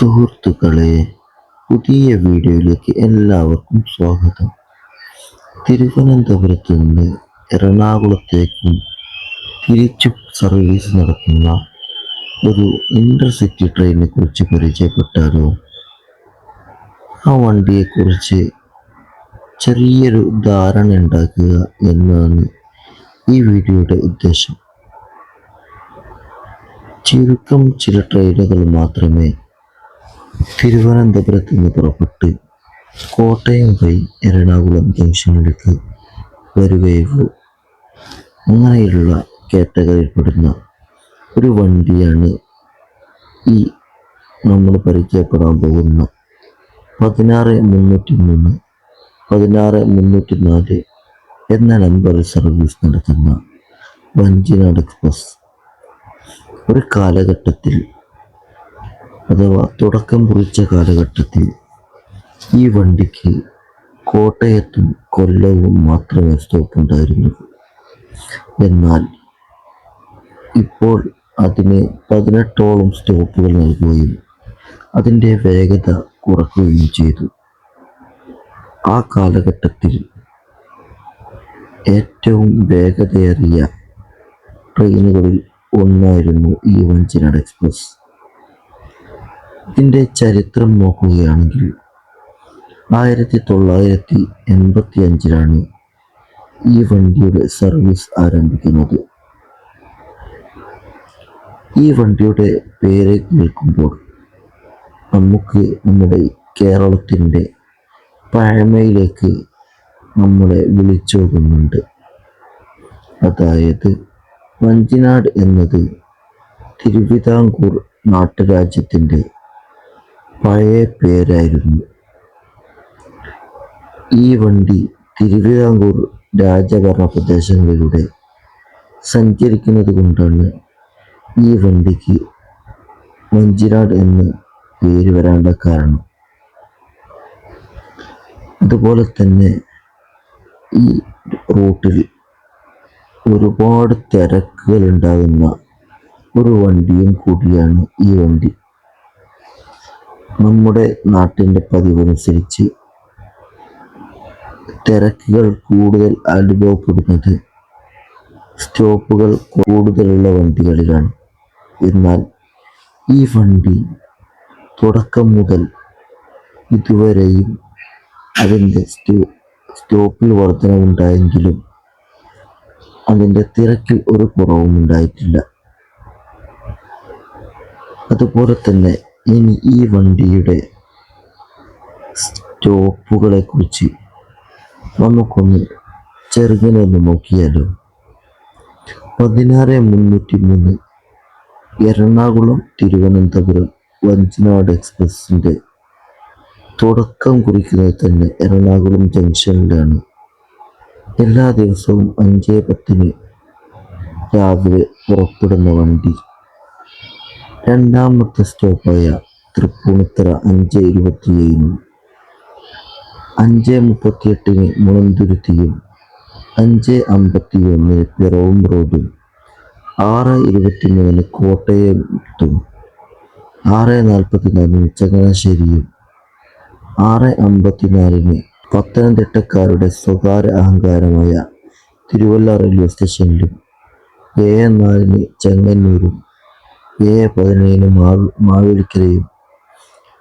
സുഹൃത്തുക്കളെ പുതിയ വീഡിയോയിലേക്ക് എല്ലാവർക്കും സ്വാഗതം. തിരുവനന്തപുരത്ത് നിന്ന് എറണാകുളത്തേക്കും തിരിച്ചു സർവീസ് നടത്തുന്ന ഒരു ഇന്റർസിറ്റി ട്രെയിനിനെ കുറിച്ച് പരിചയപ്പെട്ടാലോ? ആ വണ്ടിയെക്കുറിച്ച് ചെറിയൊരു ധാരണ ഉണ്ടാക്കുക എന്നതാണ് ഈ വീഡിയോയുടെ ഉദ്ദേശം. ചുരുക്കം ചില ട്രെയിനുകൾ മാത്രമേ തിരുവനന്തപുരത്ത് നിന്ന് പുറപ്പെട്ട് കോട്ടയം വഴി എറണാകുളം ജംഗ്ഷനിലേക്ക് വരികയുള്ളൂ. അങ്ങനെയുള്ള കാറ്റഗറിയിൽപ്പെടുന്ന ഒരു വണ്ടിയാണ് ഈ നമ്മൾ പരിചയപ്പെടാൻ പോകുന്ന പതിനാറ് മുന്നൂറ്റി മൂന്ന് പതിനാറ് മുന്നൂറ്റി നാല് എന്ന നമ്പറിൽ സർവീസ് നടത്തുന്ന വഞ്ചിനാട് എക്സ്പ്രസ് ഒരു കാലഘട്ടത്തിൽ അഥവാ തുടക്കം കുറിച്ച കാലഘട്ടത്തിൽ ഈ വണ്ടിക്ക് കോട്ടയത്തും കൊല്ലവും മാത്രമേ സ്റ്റോപ്പ് ഉണ്ടായിരുന്നു എന്നാൽ ഇപ്പോൾ അതിന് പതിനെട്ടോളം സ്റ്റോപ്പുകൾ നൽകുകയും അതിന്റെ വേഗത കുറക്കുകയും ചെയ്തു. ആ കാലഘട്ടത്തിൽ ഏറ്റവും വേഗതയേറിയ ട്രെയിനുകളിൽ ഒന്നായിരുന്നു ഈ വഞ്ചിനാട് എക്സ്പ്രസ്. ഇതിന്റെ ചരിത്രം നോക്കുകയാണെങ്കിൽ ആയിരത്തി തൊള്ളായിരത്തി എൺപത്തി അഞ്ചിലാണ് ഈ വണ്ടിയുടെ സർവീസ് ആരംഭിക്കുന്നത്. ഈ വണ്ടിയുടെ പേര് കേൾക്കുമ്പോൾ നമുക്ക് നമ്മുടെ കേരളത്തിന്റെ പഴമയിലേക്ക് നമ്മളെ വിളിച്ചോകുന്നുണ്ട് അതായത് വഞ്ചിനാട് എന്നത് തിരുവിതാംകൂർ നാട്ടുരാജ്യത്തിന്റെ പഴയ പേരായിരുന്നു. ഈ വണ്ടി തിരുവിതാംകൂർ രാജഭരണ പ്രദേശങ്ങളിലൂടെ സഞ്ചരിക്കുന്നത് കൊണ്ടാണ് ഈ വണ്ടിക്ക് മഞ്ചിനാട് എന്ന് പേര് വരാനുള്ള കാരണം. അതുപോലെ തന്നെ ഈ റൂട്ടിൽ ഒരുപാട് തിരക്കുകൾ ഉണ്ടാകുന്ന ഒരു വണ്ടിയും കൂടിയാണ് ഈ വണ്ടി. നമ്മുടെ നാട്ടിന്റെ പതിവനുസരിച്ച് തിരക്കുകൾ കൂടുതൽ അനുഭവപ്പെടുന്നത് സ്റ്റോപ്പുകൾ കൂടുതലുള്ള വണ്ടികളിലാണ്. എന്നാൽ ഈ വണ്ടി തുടക്കം മുതൽ ഇതുവരെയും അതിന്റെ സ്റ്റോ സ്റ്റോപ്പിൽ വർധനവുണ്ടായെങ്കിലും അതിന്റെ തിരക്കിൽ ഒരു കുറവും ഉണ്ടായിട്ടില്ല അതുപോലെ തന്നെ ഇനി ഈ വണ്ടിയുടെ സ്റ്റോപ്പുകളെ കുറിച്ച് നമുക്കൊന്ന് ചെറുങ്ങനെ ഒന്ന് നോക്കിയാലോ. പതിനാറ് മുന്നൂറ്റി മൂന്ന് എറണാകുളം തിരുവനന്തപുരം വഞ്ചനാട് എക്സ്പ്രസിന്റെ തുടക്കം കുറിക്കുന്നത് തന്നെ എറണാകുളം ജംഗ്ഷനിലാണ്. എല്ലാ ദിവസവും അഞ്ചേ പത്തിന് രാവിലെ പുറപ്പെടുന്ന വണ്ടി. രണ്ടാമത്തെ സ്റ്റോപ്പായ തൃപ്പൂണിത്തറ അഞ്ച് ഇരുപത്തിയേഴിനും അഞ്ച് മുപ്പത്തിയെട്ടിന് മുളന്തുരുത്തിയും അഞ്ച് അമ്പത്തി ഒന്നിന് പിറവും റോഡും ആറ് ഇരുപത്തിമൂന്നിന് കോട്ടയത്തും ആറ് നാൽപ്പത്തിനാലിന് ചങ്ങനാശ്ശേരിയും ആറ് അമ്പത്തിനാലിന് പത്തനംതിട്ടക്കാരുടെ സ്വകാര്യ അഹങ്കാരമായ തിരുവല്ല റെയിൽവേ സ്റ്റേഷനിലും ഏഴ് നാലിന് ചെങ്ങന്നൂരും ഏഴ് പതിനേഴിന് മാവ് മാവേലിക്കരയും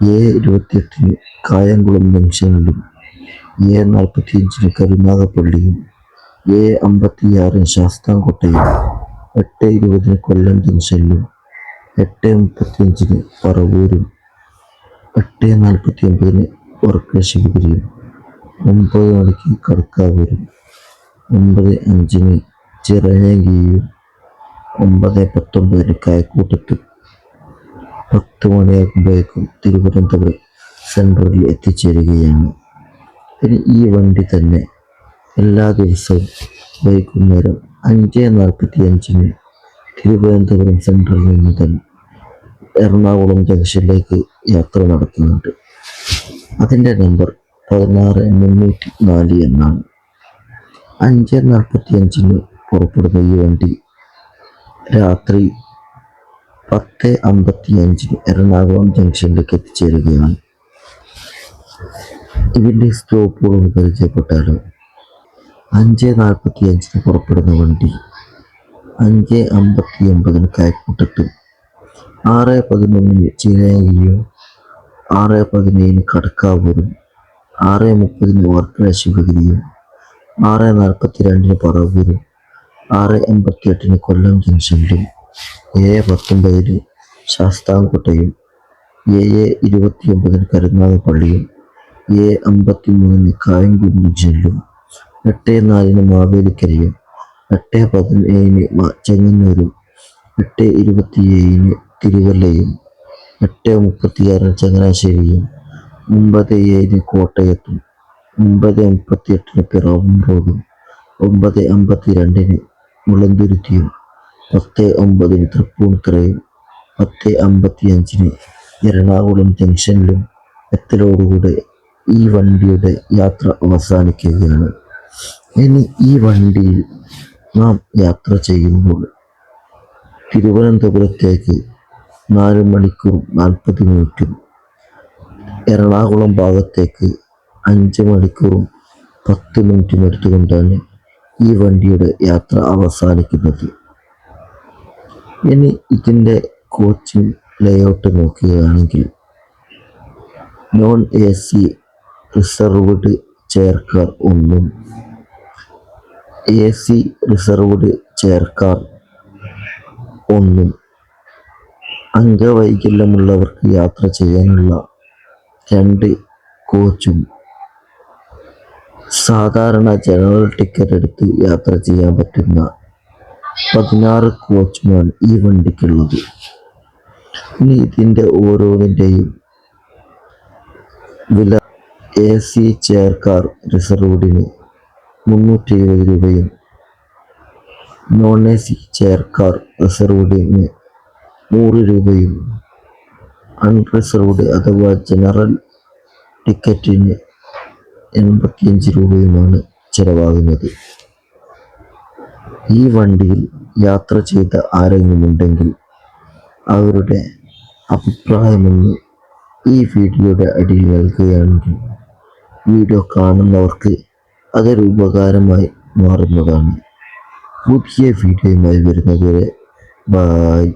എ ഇരുപത്തിയെട്ടിന് കായംകുളം ജംഗ്ഷനിലും എ നാൽപ്പത്തിയഞ്ചിന് കരുനാഗപ്പള്ളിയും എ അമ്പത്തിയാറിന് ശാസ്താംകോട്ടയും എട്ട് ഇരുപതിന് കൊല്ലം ജംഗ്ഷനിലും എട്ട് മുപ്പത്തിയഞ്ചിന് പറവൂരും എട്ട് നാൽപ്പത്തി ഒമ്പതിന് വർക്കശിവഗിരിയും ഒമ്പത് മണിക്ക് കടക്കാവൂരും ഒമ്പത് അഞ്ചിന് ചിറയങ്കിയും ഒമ്പത് പത്തൊമ്പതിന് കായക്കൂട്ടത്ത് പത്ത് മണിയാകുമ്പോഴേക്കും തിരുവനന്തപുരം സെൻട്രലിൽ എത്തിച്ചേരുകയാണ്. പിന്നെ ഈ വണ്ടി തന്നെ എല്ലാ ദിവസവും വൈകുന്നേരം അഞ്ച് നാൽപ്പത്തി അഞ്ചിന് തിരുവനന്തപുരം സെൻട്രലിൽ നിന്ന് തന്നെ എറണാകുളം ജംഗ്ഷനിലേക്ക് യാത്ര നടത്തുന്നുണ്ട്. അതിന്റെ നമ്പർ പതിനാറ് മുന്നൂറ്റി നാല് എന്നാണ്. അഞ്ച് നാൽപ്പത്തി അഞ്ചിന് പുറപ്പെടുന്ന ഈ വണ്ടി രാത്രി പത്ത് അമ്പത്തി അഞ്ചിന് എറണാകുളം ജംഗ്ഷനിലേക്ക് എത്തിച്ചേരുകയാണ്. ഇതിന്റെ സ്റ്റോപ്പുകൾ പരിചയപ്പെട്ടാലും? അഞ്ച് നാൽപ്പത്തി അഞ്ചിന് പുറപ്പെടുന്ന വണ്ടി അഞ്ച് അമ്പത്തി ഒമ്പതിന് കയക്കൂട്ടത്തും ആറ് പതിനൊന്നിന് ചിരയും ആറ് പതിനേഴിന് കടക്കാവൂരും ആറ് മുപ്പതിന് വർക്കല ശിവഗിരിയും ആറ് നാൽപ്പത്തി രണ്ടിന് പറവൂരും ആറ് എൺപത്തി എട്ടിന് കൊല്ലം ജംഗ്ഷനിലും ഏഴ് പത്തൊമ്പതിന് ശാസ്താംകോട്ടയും ഏഴ് ഇരുപത്തി ഒമ്പതിന് കരുനാഗപ്പള്ളിയും ഏഴ് അമ്പത്തി മൂന്നിന് കായംകുടി ജംഗ്ഷനിലും എട്ട് നാലിന് മാവേലിക്കരയും എട്ട് പതിനേഴിന് ചെങ്ങന്നൂരും എട്ട് ഇരുപത്തിയേഴിന് തിരുവല്ലയും എട്ട് മുപ്പത്തിയാറിന് ചങ്ങനാശ്ശേരിയും ഒമ്പത് ഏഴിന് കോട്ടയത്തും ഒമ്പത് മുപ്പത്തി എട്ടിന് പിറവം റോഡും ഒമ്പത് അമ്പത്തി രണ്ടിന് മുളന്തുരുത്തിയും പത്ത് ഒമ്പതിന് തൃപ്പൂണിത്തറയും പത്ത് അമ്പത്തി അഞ്ചിന് എറണാകുളം ജംഗ്ഷനിലും എത്തലോടുകൂടെ ഈ വണ്ടിയുടെ യാത്ര അവസാനിക്കുകയാണ്. ഇനി ഈ വണ്ടിയിൽ നാം യാത്ര ചെയ്യുമ്പോൾ തിരുവനന്തപുരത്തേക്ക് നാല് മണിക്കൂർ നാൽപ്പത് മിനിറ്റും എറണാകുളം ഭാഗത്തേക്ക് അഞ്ച് മണിക്കൂറും പത്ത് മിനിറ്റും എടുത്തുകൊണ്ടാണ് ഈ വണ്ടിയുടെ യാത്ര അവസാനിക്കുന്നത്. ഇനി ഇതിന്റെ കോച്ചിങ് ലേഔട്ട് നോക്കുകയാണെങ്കിൽ non A C reserved chair car ഒന്നും എ സി റിസർവ്ഡ് ചെയർക്കാർ ഒന്നും അംഗവൈകല്യമുള്ളവർക്ക് യാത്ര ചെയ്യാനുള്ള രണ്ട് കോച്ചും സാധാരണ ജനറൽ ടിക്കറ്റ് എടുത്ത് യാത്ര ചെയ്യാൻ പറ്റുന്ന പതിനാറ് കോച്ച്മാൻ ഈ വണ്ടിക്കുള്ളത്. ഇനി ഇതിന്റെ ഓരോന്നിന്റെയും വില എ സി ചെയർ കാർ റിസർവ്ഡിന് മുന്നൂറ്റി എഴുപത് രൂപയും non A C chair car റിസർവ്ഡിന് നൂറ് രൂപയും അൺറിസർവ്ഡ് അഥവാ ജനറൽ ടിക്കറ്റിന് എൺപത്തിയഞ്ച് രൂപയുമാണ് ചിലവാകുന്നത്. ഈ വണ്ടിയിൽ യാത്ര ചെയ്ത ആരെങ്കിലും ഉണ്ടെങ്കിൽ അവരുടെ അഭിപ്രായമൊന്ന് ഈ വീഡിയോയുടെ അടിയിൽ നൽകുകയാണെങ്കിൽ വീഡിയോ കാണുന്നവർക്ക് അതൊരു ഉപകാരമായി മാറുന്നതാണ്. പുതിയ വീഡിയോയുമായി വരുന്നതുവരെ ബായ്